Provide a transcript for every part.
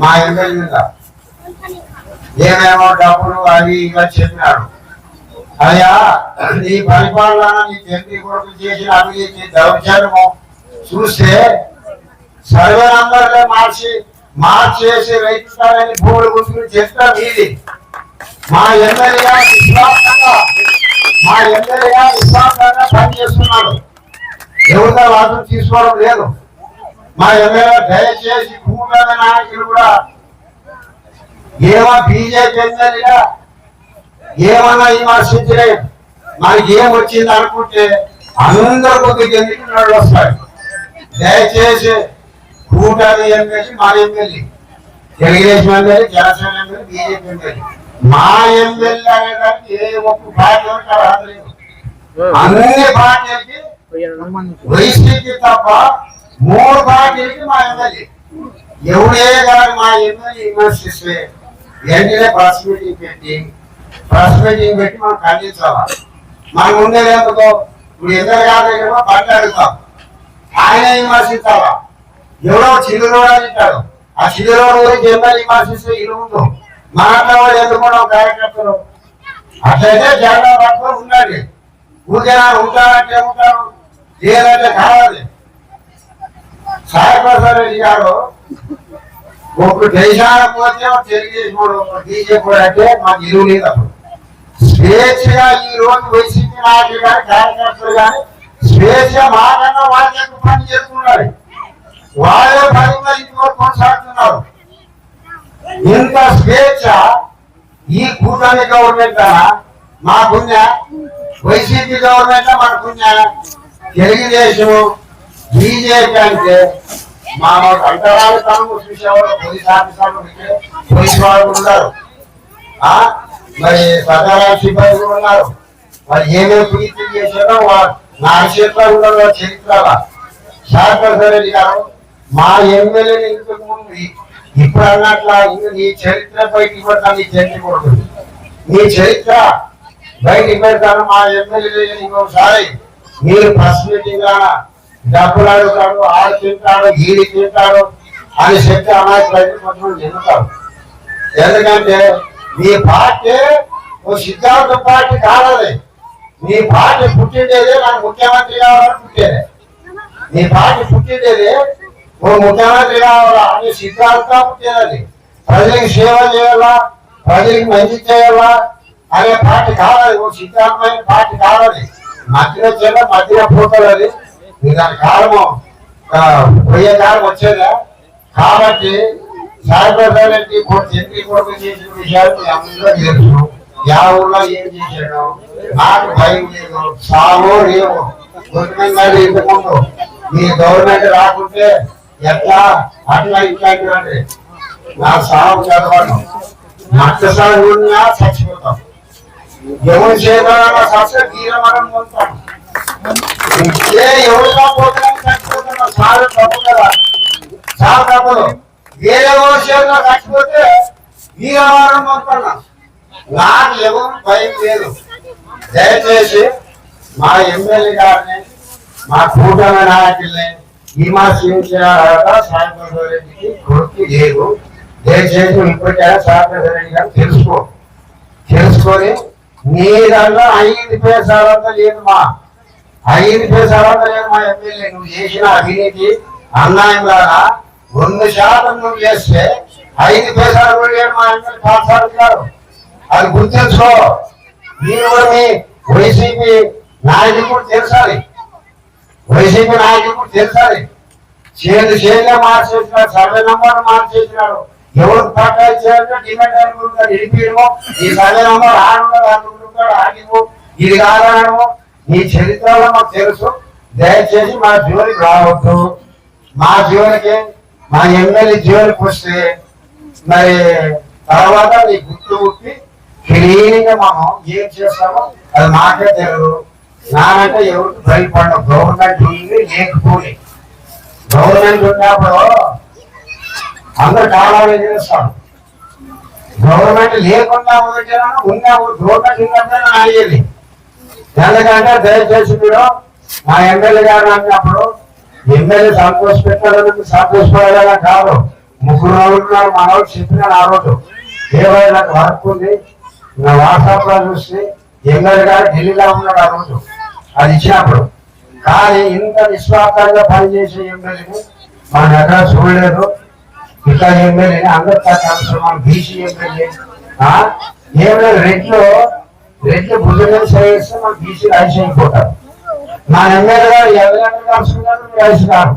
మా ఎమ్మెల్యే మీద ఏమేమో డబ్బులు అవి ఇలా చెప్పినాడు. అయ్యా నీ పరిపాలన నీ తండ్రి కొడుకు చేసిన అభివృద్ధి దౌర్జన్యము చూస్తే సర్వే నంబర్లే మార్చి మార్చేసి రైతులని భూములు గుర్తులు చేస్తా మీది. మా ఎమ్మెల్యే విశ్వాసంగా మా ఎమ్మెల్యే విశ్వాసంగా పనిచేస్తున్నాడు. ఎవరితో వాదన తీసుకోవడం లేదు. మా ఎమ్మెల్యే దయచేసి భూముల నాయకులు కూడా ఏమో బీజేపీ ఎమ్మెల్యేగా ఏమన్నా విమర్శించలేదు మనకి ఏం వచ్చింది అనుకుంటే అందరు కొద్దిగా ఎందుకు వస్తాడు దయచేసి కూటమి ఎమ్మెల్యే మా MLA Telugu Desam MLA Janasena MLA BJP MLA మా ఎమ్మెల్యే అనేదానికి ఏ ఒక్క పార్టీ ఉంటారు అందరూ అన్ని పార్టీలకి వైసీపీ తప్ప మూడు పార్టీలకి మా ఎమ్మెల్యే. ఎవడే గారు మా ఎమ్మెల్యే విమర్శిస్తే వెంటనే ప్రెస్ మీటింగ్ పెట్టి ప్రెస్ మీటింగ్ పెట్టి మనం ఖండించాలి మనం ఉండేదేందుకో ఇప్పుడు ఎమ్మెల్యే గారి దగ్గర బండి ఆయన విమర్శించాలా? ఎవరో చిగురోడు అంటాడు. ఆ చిగురోడు గురించి ఎమ్మెల్యే విమర్శిస్తే ఇల్లు ఉందో మాట్లాడే ఎందుకు కార్యకర్తలు? అట్లయితే జగన్ పట్టుకొని ఉండండి. ఊరికే ఉంటారంటే ఉంటారు లేదంటే కావాలి సాయిప్రసాద్ రెడ్డి గారు ఒక దేశానికి పోతే తెలుగుదేశం బీజేపీ అంటే మాకు ఇరువు లేదు అప్పుడు. స్వేచ్ఛగా ఈ రోజు వైసీపీ నాయకులు కానీ కార్యకర్తలు కానీ స్వేచ్ఛ మాకన్నా వాళ్ళ యొక్క పని చేస్తున్నారు. వాళ్ళే పది మంది ఇంటివరకు కొనసాగుతున్నారు. ఇంత స్వేచ్ఛ ఈ కూటమి గవర్నమెంట్ మాకున్నా వైసీపీ గవర్నమెంట్ మనకున్నా తెలుగుదేశం బీజేపీ అంటే మా అంతరాలు తనము చూసేవాళ్ళు పోలీస్ ఆఫీసర్లు పోలీస్ వాళ్ళు ఉన్నారు. మరి సదారావు సిబ్బంది ఉన్నారు. మరి ఏమేమి ప్రీతి చేశారో నా చేతిలో ఉన్న చరిత్ర శాస్త్రరెడ్డి గారు మా ఎమ్మెల్యేని ఇంతకు ముందు ఇప్పుడు అన్నట్లా నీ చరిత్ర బయటికి పెడతాను నీ చరిత్ర కొడుతుంది నీ చరిత్ర బయటికి పెడతాను మా ఎమ్మెల్యే ఇంకొకసారి మీరు ఫస్ట్ మీటింగ్ డబ్బులు అడుగుతాడు ఆడు తింటాడు ఈడి తింటాడు అని శక్తి అమాయకులు కొంచెం చెందుతారు ఎందుకంటే నీ పార్టీ ఓ సిద్ధార్థ పార్టీ కావాలి నీ పార్టీ పుట్టిండేదే నాకు ముఖ్యమంత్రి కావాలని పుట్టేది. నీ పార్టీ పుట్టిండేది ఓ ముఖ్యమంత్రి కావాలా అని సిద్ధార్థ పుట్టేది ప్రజలకు సేవ చేయాలా? ప్రజలకు మంచి చేయాలా? అనే పార్టీ కావాలి ఓ సిద్ధార్థమైన పార్టీ కావాలి మధ్యలో చేయాలి మధ్యలో పోతుంది అది దాని కారణం పోయే కాలం వచ్చేదా. కాబట్టి సాయిబాబాకి చెంది కొడుకు చేసిన విషయాలు అందరూ తెలుసు. యా ఊళ్ళో ఏం చేశాడు? నాకు భయం లేదు. సావో లేవు. గవర్నమెంట్ ఇంతకుముందు మీ గవర్నమెంట్ రాకుంటే ఎట్లా? అట్లా ఇట్లా నా సాగు చదవడం. మట్ట సాగు చచ్చిపోతాం. ఎవరు చేయగలరా సస్య తీరమనం పొందుతాం ఏ ఎవరిగా పోతాం చచ్చిపోతాం సాగు తప్పు కదా. సాగు తప్పదు వేరే విషయంలో చచ్చిపోతే ఈ వ్యవహారం పంపన్నా నాకు ఎవరు భయం లేదు. దయచేసి మా ఎమ్మెల్యే గారిని మా కూటమి నాయకుల్ని విమర్శించారట సాయంత్రం రెడ్డికి కొడుకు లేదు. దయచేసి ఇప్పటికైనా సాయంత్రం రెడ్డి గారు తెలుసుకో. తెలుసుకొని నీ దాంట్లో ఐదు పేసాలంతా లేదు మా ఐదు పేసాలంతా మా ఎమ్మెల్యే నువ్వు చేసిన అవినీతి అన్నాయం ద్వారా వంద శాతం నువ్వు చేస్తే ఐదు పేసాలు మా ఎమ్మెల్యే పాఠశాల అది గుర్తించుకో మీరు కూడా మీ వైసీపీ నాయకుడు తెలుసాలి వైసీపీ నాయకుడు తెలుసాలి చేతి చేదుగా మార్చేసినాడు సర్వే నంబర్ మార్చేసినాడు ఎవరు పట్టా చేయాలంటే డిమాండ్ అనుకుంటాడు ఈ సర్వే నంబర్ ఆడుంటాడు అనుకుంటాడు ఆగిపో. ఇది కాదనడము ఈ చరిత్రలో మాకు తెలుసు. దయచేసి మా జోలికి రావద్దు. మా జోలికి మా ఎమ్మెల్యే జోలికి వస్తే మరి తర్వాత నీ గుర్తు ఉట్టి క్లీన్గా మనం ఏం చేస్తామో అది మాకే తెలియదు నానంటే ఎవరికి భయపడడం గవర్నమెంట్ ఉంది లేకపోయి గవర్నమెంట్ ఉన్నప్పుడు అందరు కాలాలు చేస్తాం గవర్నమెంట్ లేకుండా ఉండేనా ఉన్న గవర్నమెంట్ ఉన్నప్పుడు అయ్యేది. ఎందుకంటే దయచేసి కూడా మా ఎమ్మెల్యే గారు అన్నప్పుడు ఎమ్మెల్యే సంతోష పెట్టాలని సంతోషపడేలా కాదు. ముగ్గురు రోజులు మనోడు చెప్పినాడు ఆ రోజు ఏవై నాకు వర్క్ ఉంది నా వాట్సాప్లో చూసి ఎమ్మెల్యే గారు ఢిల్లీలో ఉన్నాడు ఆ రోజు. అది ఇచ్చినప్పుడు. కానీ ఇంత నిస్వార్థంగా పనిచేసే ఎమ్మెల్యేని మనం ఎక్కడ చూడలేదు. ఇట్లా ఎమ్మెల్యేని అందరు కలిసి మన బీసీ ఎమ్మెల్యే ఆ? ఏం లేదు రెడ్లు రెడ్లు భుజనం చేస్తే మా బీసీ ఐసి అయిపోతారు మా ఎమ్మెల్యే గారు ఎవరైనా కలుసుకున్నారు మీరు కలిసినారు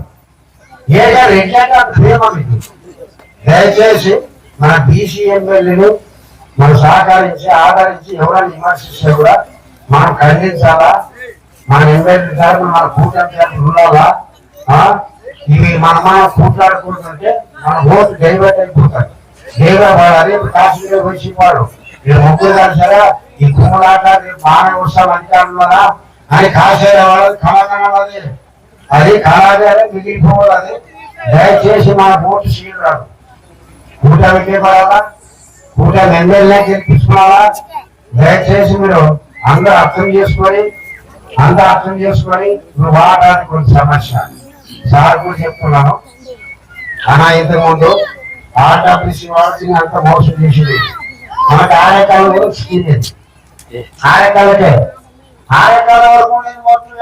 ఏ గారు రెడ్లంటే ప్రేమ మీకు? దయచేసి మన బీసీ ఎమ్మెల్యేలు మనం సహకరించి ఆదరించి ఎవరైనా విమర్శిస్తే కూడా మనం ఖండించాలా? మన ఎమ్మెల్యే గారు మన కూటమి ఉండాలా? ఇవి మన మనం కూట్లాడుకుంటుంటే మన ఓటు డైవర్ట్ అయిపోతాయి. డైవర్ట్ వాడాలి కాశ్మీర్ వచ్చి వాడు మీరు ముగ్గురు కలిసారా ఈ కుమ్మలాట మానవ ఉత్సవం అధికారులరా అని కాసేర వాళ్ళది కళాకారాలది అది కళాకారం మిగిలిపోవాలి దయచేసి మన ఓటు సీలు రాదు కూటమికే పడాలా కూటమి ఎమ్మెల్యే గెలిపించుకోవాలా? దయచేసి మీరు అందరూ అర్థం చేసుకొని అందరూ అర్థం చేసుకొని నువ్వు వాడడానికి కొంచెం సమస్య సార్ కూడా చెప్తున్నాను. అనా ఇంతకుముందు ముందు ఆర్డబ్ల్యూసీ వాళ్ళకి అంత మోసం చేసింది. మనకు ఆరేకాలం వరకు ఇది. ఆరేకాలకే ఆరేకాల వరకు నేను మొత్తం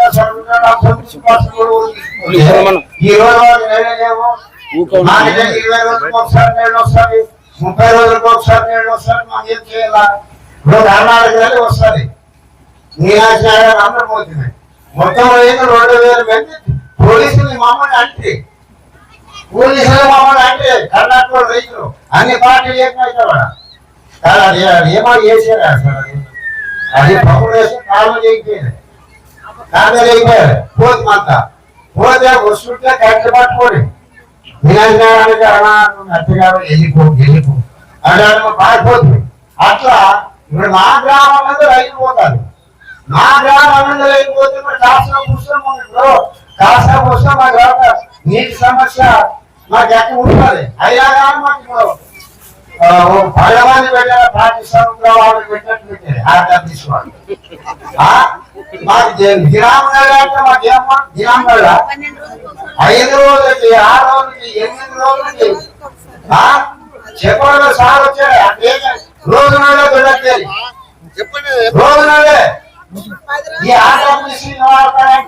మనం. ఈ రోజు వాళ్ళు నేనే లేవు. ఊకవును. మా దగ్గర ఇరవై రోజులకు ఒకసారి నీళ్ళు వస్తుంది ముప్పై రోజులకు ఒకసారి నీళ్ళు వస్తుంది మనం ఏం చేయాలా? ఇప్పుడు కర్ణాటక వెళ్ళి వస్తుంది నాయుడు అందరూ పోతున్నాయి మొత్తం పోయింది రెండు వేల మంది పోలీసులు మమ్మల్ని అంటే పోలీసులు మమ్మల్ని అంటే రైతులు. అన్ని పార్టీలు ఏమైతే కానీ అది అది ఏమో చేశారు అసలు. అది. అది పప్పులు కాళ్ళు చేయిపోయింది కాళ్ళు చేయిపోయారు పోతుందంతా పోతే వస్తుంటే కట్టి పట్టుకోండి. వినాయకానికి అత్తగారు వెళ్ళిపో వెళ్ళిపో. అంటే పారిపోతుంది అట్లా ఇప్పుడు మా గ్రామం మీద రైలు పోతారు. మా గ్రామం మీద రైలు పోతే మరి కాసా పుస్తకం ఇప్పుడు పుస్తకం మా గ్రామ నీటి సమస్య మాకు ఎక్కడ ఉంటుంది అయ్యా కానీ మాకు భగవాన్ని పెట్టారు పాకిస్తాన్ వాళ్ళకి పెట్టినట్టు పెట్టారు. ఆ డబ్బు తీసుకోవాలి? మాకు దినాం అంటే మాకేమో దినాం కదా ఐదు రోజులకి ఆరు రోజులకి ఎనిమిది రోజులకి. ఆ? చెప్పండి సార్ వచ్చాడు అంటే రోజు నాడే పెట్టేది రోజు నాడే ఈ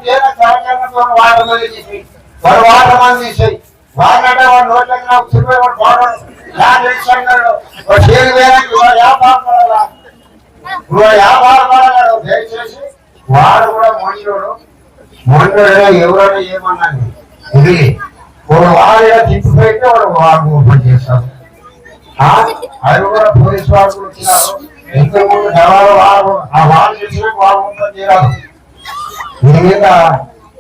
ఏదో కార్యక్రమంతో వాటర్ మంది తీసేయి వాడు వాటర్ మంది తీసేయి వాడంటే వాడు నోట్లకి నాకు చిరువై వాడు వాడడు ల్యాండ్ ఇచ్చాడు వాడు వాడు వ్యాపారం పడాలా? వ్యాపారం దయచేసి వాడు కూడా ఎవరైనా ఏమన్నాను ఇది వాడు తిప్పిపోయితే వాడు వాడు ఓపెన్ చేస్తాడు. అది కూడా పోలీసు వాళ్ళు వచ్చినారు. ఇంతకుముందు ఆ వాళ్ళు చేసిన వాళ్ళు ఓపెన్ దీని మీద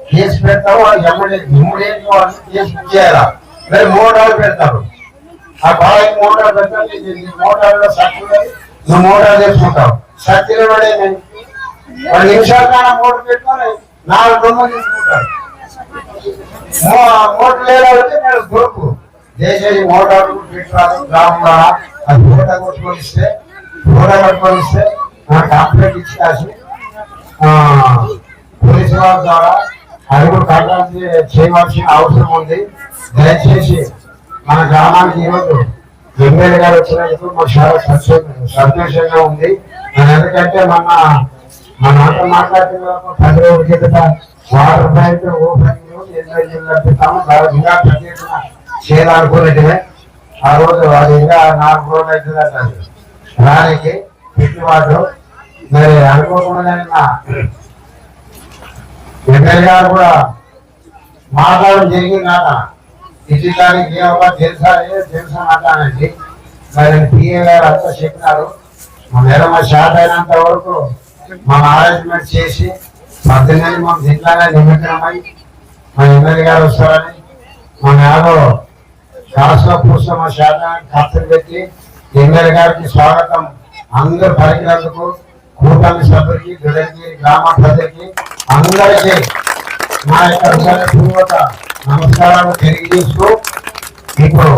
కేసు పెడతారు ఎమ్మెల్యే ఎమ్మడే వాళ్ళు కేసు బుక్ చేయాలా? మరి మోటార్ పెడతారు ఆ బాగా మోటార్ పెడతారు మోటార్లో సత్తులు నువ్వు మోటార్ చేసుకుంటావు. సత్తులు పడేది రెండు నిమిషాలు కానీ మోటార్ పెట్టుకొని నాలుగు దొంగలు తీసుకుంటారు మోటార్ లేదంటే నేను దొరుకు దేశాన్ని మోటార్ పెట్టరాదు. గ్రామంలో అది ఫోటో కొట్టుకొని ఇస్తే ఫోటో కొట్టుకొని ఇస్తే నాకు కంప్లైంట్ ఇచ్చి కాసి పోలీసు వాళ్ళ ద్వారా అడుగు కూడా కట్టాల్సి చేయవలసిన అవసరం ఉంది. దయచేసి మన గ్రామానికి ఈరోజు ఎమ్మెల్యే గారు వచ్చినందుకు మాకు చాలా సంతోషం- సంతోషంగా ఉంది. ఎందుకంటే మన మన అంత మాట్లాడుతున్న పది రోజుల కిందట వాటర్ ప్లాంట్ ఎన్నో జిల్లా పెట్టాము జిల్లా ప్రత్యేకంగా చేయాలనుకున్నట్టుగా ఆ రోజు అది ఇంకా నాలుగు రోజులు అవుతుంది రానికి పెట్టుబాటు మరి అనుకోకుండా ఎమ్మెల్యే గారు కూడా మాట్లాడడం జరిగిందా నాట ఇటు ఏమో తెలుసా తెలుసా మాట్లాడండి మరి పిఏ గారు అంతా చెప్పినారు. మన ఎడమ షాట్ అయినంత వరకు మన అరేంజ్మెంట్ చేసి పద్దెనిమిది మనం దీంట్లోనే నిమగ్నమై మన ఎమ్మెల్యే గారు వస్తారని మన యాదో కాస్త మా శాతానికి ఖర్చులు పెట్టి ఎమ్మెల్యే గారికి స్వాగతం. అందరు పలికినందుకు కూటమి సభ్యులకి గడకి గ్రామ ప్రజలకి అందరికీ నా యొక్క హృదయపూర్వక నమస్కారాలు తెలియజేస్తూ ఇప్పుడు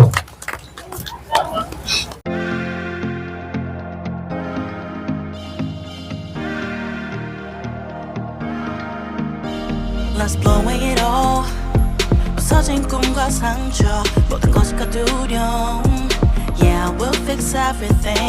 Let's Yeah, we'll fix everything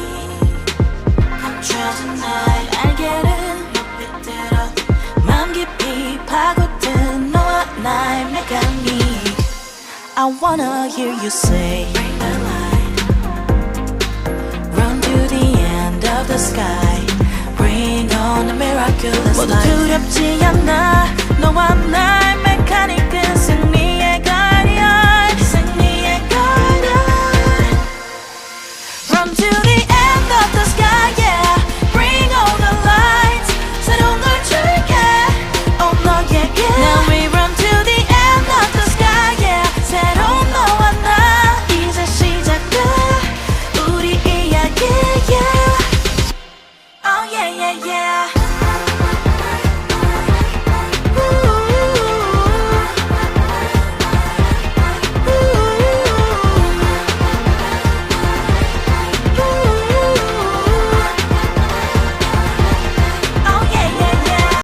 I wanna hear you say the light Run to the end of the sky. Bring on the miraculous light 모두 두렵지 않아. 너와 나의 메카닉은